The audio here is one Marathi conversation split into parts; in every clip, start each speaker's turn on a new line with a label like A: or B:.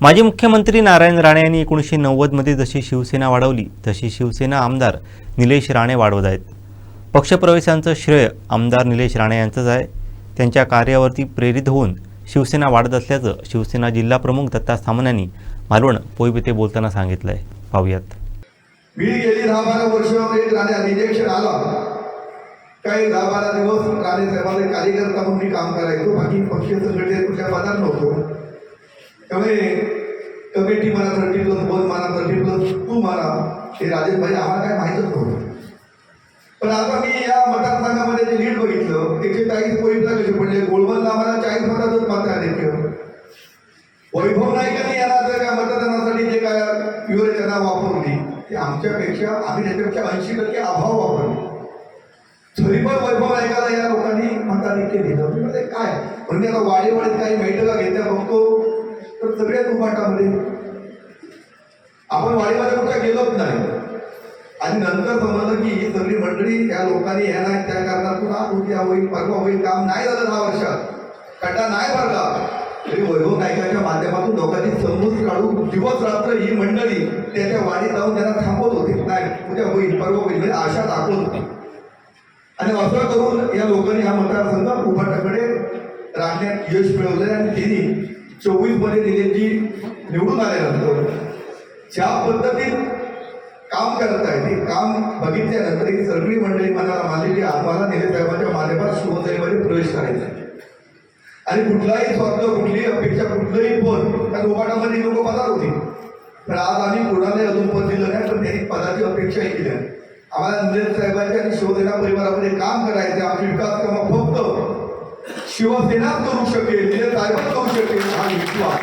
A: माजी मुख्यमंत्री नारायण राणे यांनी एकोणीसशे नव्वदमध्ये जशी शिवसेना वाढवली तशी शिवसेना आमदार निलेश राणे वाढवत आहेत. पक्षप्रवेशांचं श्रेय आमदार निलेश राणे यांचंच आहे. त्यांच्या कार्यावरती प्रेरित होऊन शिवसेना वाढत असल्याचं शिवसेना जिल्हा प्रमुख दत्ता सामंत यांनी मालवण पोईब बोलताना सांगितलं आहे पाहूयात.
B: मी गेली दहा बारा वर्ष राणे आला काही दहा बारा दिवस राणे साहेबांचे कार्यकर्ता म्हणून मी काम करायचो. बाकी पक्ष संघटनेत कुठल्या पदात नव्हतो. त्यामुळे कमिटी म्हणा थर्टी प्लस वन म्हणा थर्टी प्लस टू म्हणा हे राजेश भाई आम्हाला काय माहीतच नव्हतं पण आता मी या मतदारसंघामध्ये जे लीड बघितलं एकशे चाळीस पॉईंटला कसे पडले गोलबंदला आम्हाला चाळीस मतातच मात्र आले वैभव नाईकांनी याला जर काय मतदानासाठी जे काय व्यूहरचना वापरली ते आमच्यापेक्षा आम्ही त्याच्यापेक्षा ऐंशी टक्के अभाव वापरले. तरी पण वैभव नाईकाला या लोकांनी मताधिक्य दिलं. म्हणजे काय? म्हणजे आता वाडीवाडीत काही बैठका घेत्या बघतो सगळ्याच उपाटामध्ये आपण वाडीमध्ये कुठे गेलोच नाही. आणि नंतर समजलं की ही सगळी मंडळी त्या लोकांनी या नाही त्या कारणातून आज उद्या होईल परवा होईल काम नाही झालं दहा वर्षात. कटा नाही भरला. तरी वैभव नायकाच्या माध्यमातून लोकांची समजूत काढून दिवस रात्र ही मंडळी त्याच्या वाडीत जाऊन त्यांना थांबवत होती. नाही उद्या होईल परवा होईल म्हणजे आशा दाखवत होती. आणि असं करून या लोकांनी हा मतदारसंघ उभाटाकडे राखण्यात यश मिळवलं आणि तिने चोवीसमध्ये दिलेली निवडून आल्यानंतर ज्या पद्धतीत काम करत आहे ते काम बघितल्यानंतर ही सगळी मंडळी मला मानलेली आम्हाला नेले साहेबांच्या माध्यमात शिवसेनेमध्ये प्रवेश करायचा आहे. आणि कुठलाही स्वार्थ कुठलीही अपेक्षा कुठलंही पद त्या लोकांमध्ये लोक पदार होते. पण आज आम्ही कोणालाही अजून पद दिलं नाही पण त्यांनी पदाची अपेक्षाही केली आहे. आम्हाला निलेश साहेबांच्या आणि शिवसेना परिवारामध्ये काम करायचं आमची विकास कामं फक्त शिवसेनाच करू शकेल निलेश साहेबच करू शकेल. हा विश्वास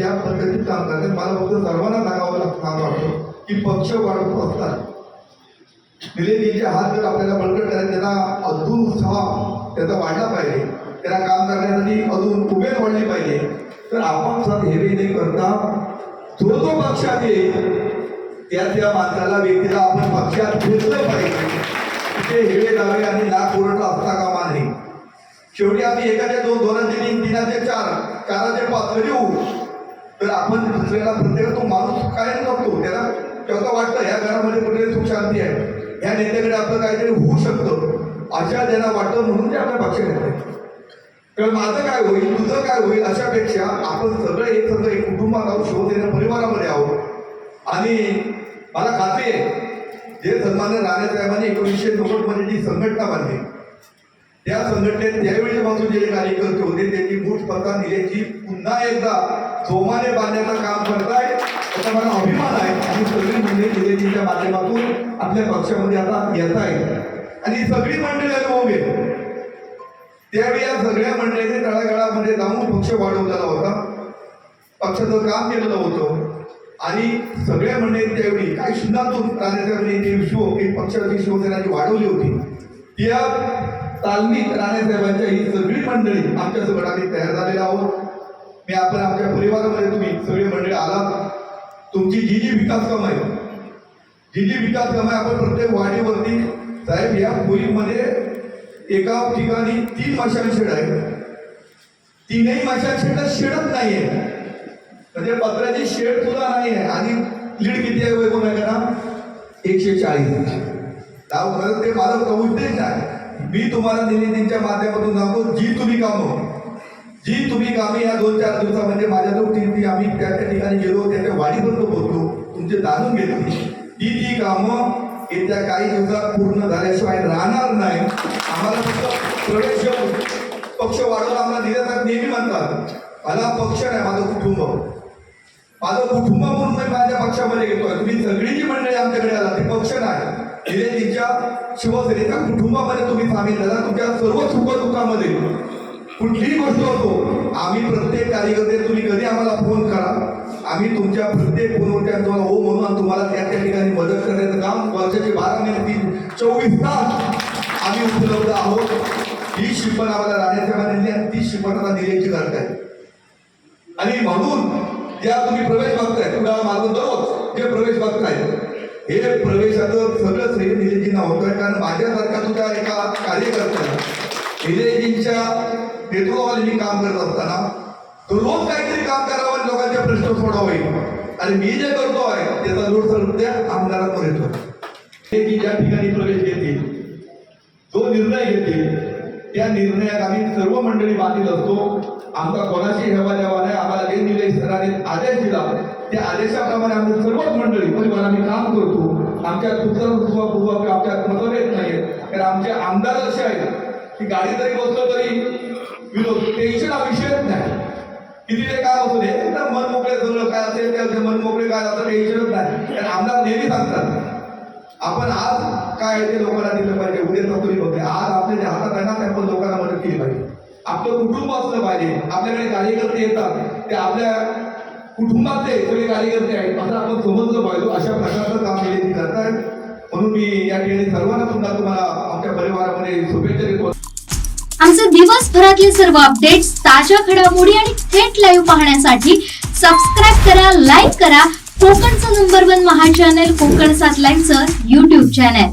B: या पद्धतीत काम करतात मला फक्त सर्वांना सांगावं लागतं काम वाटतं की पक्ष वाढत असतात. निलेशजीचे हात जर आपल्याला बळकट करायचे त्यांना अजून उत्साह त्याचा वाढला पाहिजे. त्यांना काम करण्यासाठी अजून उमेद वाढली पाहिजे. तर आपण साथ हेवे न करता. जो जो पक्षात येईल त्या त्या माणसाला व्यक्तीला आपण पक्षात घेतलं पाहिजे. ते हेवे दावे आणि नाक ओरडला असता का शेवटी आम्ही एकाच्या दोन दोनाचे तीन तीनाचे चार चाराचे पाच म्हणजे लिहू तर आपण दुसऱ्याला प्रत्येक तो माणूस काय नसतो त्याला तेव्हा वाटतं ह्या घरामध्ये कुठे सुख शांती आहे. ह्या नेत्याकडे आपलं काहीतरी होऊ शकतं. अशा ज्यांना वाटतं म्हणून ते आपल्या पक्ष येतात. तर माझं काय होईल तुझं काय होईल अशापेक्षा आपण सगळं एक सगळं एक कुटुंबात आहोत शिवसेना परिवारामध्ये आहोत. आणि मला खात्री आहे जे सन्मान्य राणे साहेबांनी एकोणीसशे नव्वदमध्ये जी संघटना बांधली त्या संघटनेत त्यावेळी बाजू जे कार्यकर्ते होते. त्यांनी बूट पत्ता दिल्याची पुन्हा एकदा जोमाने बांधण्याचं काम करताय. त्याचा मला अभिमान आहे. आणि सगळी मंडळी दिलेजीच्या माध्यमातून आपल्या पक्षामध्ये आता येत आहे आणि सगळी मंडळी अनुभव त्यावेळी या सगळ्या मंडळीने तळागाळामध्ये जाऊन पक्ष वाढवलेला होता. पक्षाचं काम केलेलं होतं. आणि सगळ्या मंडळी त्यावेळी काही शून्यातून राणेसाहेबांनी जी शिव पक्षाची शिवसेना जी वाढवली होती. त्या तालमीत राणेसाहेबांच्या ही सगळी मंडळी आमच्यासोबत आम्ही तयार झालेला आहोत. मी आपण आमच्या परिवारामध्ये तुम्ही सगळी मंडळी आलात. तुमची जी जी विकास कम आहे जी जी विकास कामं आहे आपण प्रत्येक वाडीवरती साहेब या पुरीमध्ये एका ठिकाणी तीन मशाल शेड आहे तीनही मशाल शेडला शेडच नाही आहे म्हणजे पत्र्याची शेड सुद्धा नाही आहे आणि लीड किती आहे वैभव नगरा एकशे चाळीस नाव ते माझं उद्देश आहे मी तुम्हाला निवेदनच्या माध्यमातून सांगतो जी तुम्ही कामं जी तुम्ही कामे या दोन चार दिवसामध्ये माझ्या लोक तीन ती आम्ही त्या त्या ठिकाणी गेलो त्याच्या वाढीपर्यंत बोलतो तुमचे जाणून घेतो ती ती कामं येत्या काही दिवसात पूर्ण झाल्याशिवाय राहणार नाही. आम्हाला फक्त प्रवेश पक्ष वाढवून आम्हाला दिल्यासाहेब नेहमी म्हणतात मला पक्ष नाही माझं कुटुंब. माझं कुटुंब म्हणून मी माझ्या पक्षामध्ये घेतोय तुम्ही सगळी जी मंडळी आमच्याकडे आला ते पक्ष नाही. निलेजीच्या शिवसेनेच्या कुटुंबामध्ये तुम्ही सामील झाला तुमच्या सर्व सुखदुःखामध्ये. कुठलीही गोष्ट असो आम्ही प्रत्येक कार्यकर्ते तुम्ही कधी आम्हाला फोन करा. आम्ही तुमच्या प्रत्येक फोनवरती तुम्हाला हो म्हणून आणि तुम्हाला त्या त्या ठिकाणी मदत करण्याचं काम वर्षाचे बारा महिने तीन चोवीस तास आम्ही उपलब्ध आहोत. ही शिफण आम्हाला राहण्याच्या दिली आणि ती शिकवण आता दिल्याची गरज आहे. आणि म्हणून ज्या तुम्ही प्रवेश बघताय तुम्हाला मार्ग दररोज जे प्रवेश बघताय हे प्रवेशाचं सगळं श्रेय निलेजींना होतंय कारण माझ्यासारख्या सुद्धा एका कार्यकर्त्याला. निलेजींच्या नेतृत्वाखाली मी काम करत असताना रोज काहीतरी काम करावं आणि लोकांचे प्रश्न सोडावे आणि मी जे करतोय त्याचा लोड सर त्या आमदारांवर येतो. हे की ज्या ठिकाणी प्रवेश घेतील जो निर्णय घेतील. त्या निर्णयात आम्ही सर्व मंडळी बाधित असतो. आमचा कोणाशी हेवा देवा नाही. आम्हाला जे दिले सरांनी आदेश दिला. त्या आदेशाप्रमाणे आम्ही सर्वच मंडळी परिवार आम्ही काम करतो. आमच्या पूर्वक आमच्या मतभेद नाही कारण आमचे आमदार असे आहेत की गाडी जरी बसलो तरी विरोध टेन्शन हा विषयच नाही. किती ते काय असू दे एकदम मन मोकळे सगळं काय असेल ते मन मोकळे काय असं टेन्शनच नाही. कारण आमदार नेहमी सांगतात आपण आज काय आहे ते लोकांना दिलं पाहिजे उद्या तुम्ही बघते आज आपल्या जे हातात आहे ना ते आपण लोकांना मदत केली पाहिजे. आपलं कुटुंब असलं पाहिजे. आपल्याकडे कार्यकर्ते येतात. ते आपल्या कुटुंबातले सगळे कार्यकर्ते आहेत असं आपण समजलं पाहिजे. अशा प्रकारचं काम केले करतायत. म्हणून मी या ठिकाणी सर्वांना पुन्हा तुम्हाला आमच्या परिवारामध्ये शुभेच्छा देतो.
C: आमचे दिवसभरातले सर्व अपडेट्स ताज्या घडामोडी आणि थेट लाईव्ह पाहण्यासाठी सबस्क्राईब करा लाईक करा. कोकणचं नंबर वन महा चॅनल कोकण सात लाईनचं युट्यूब चॅनल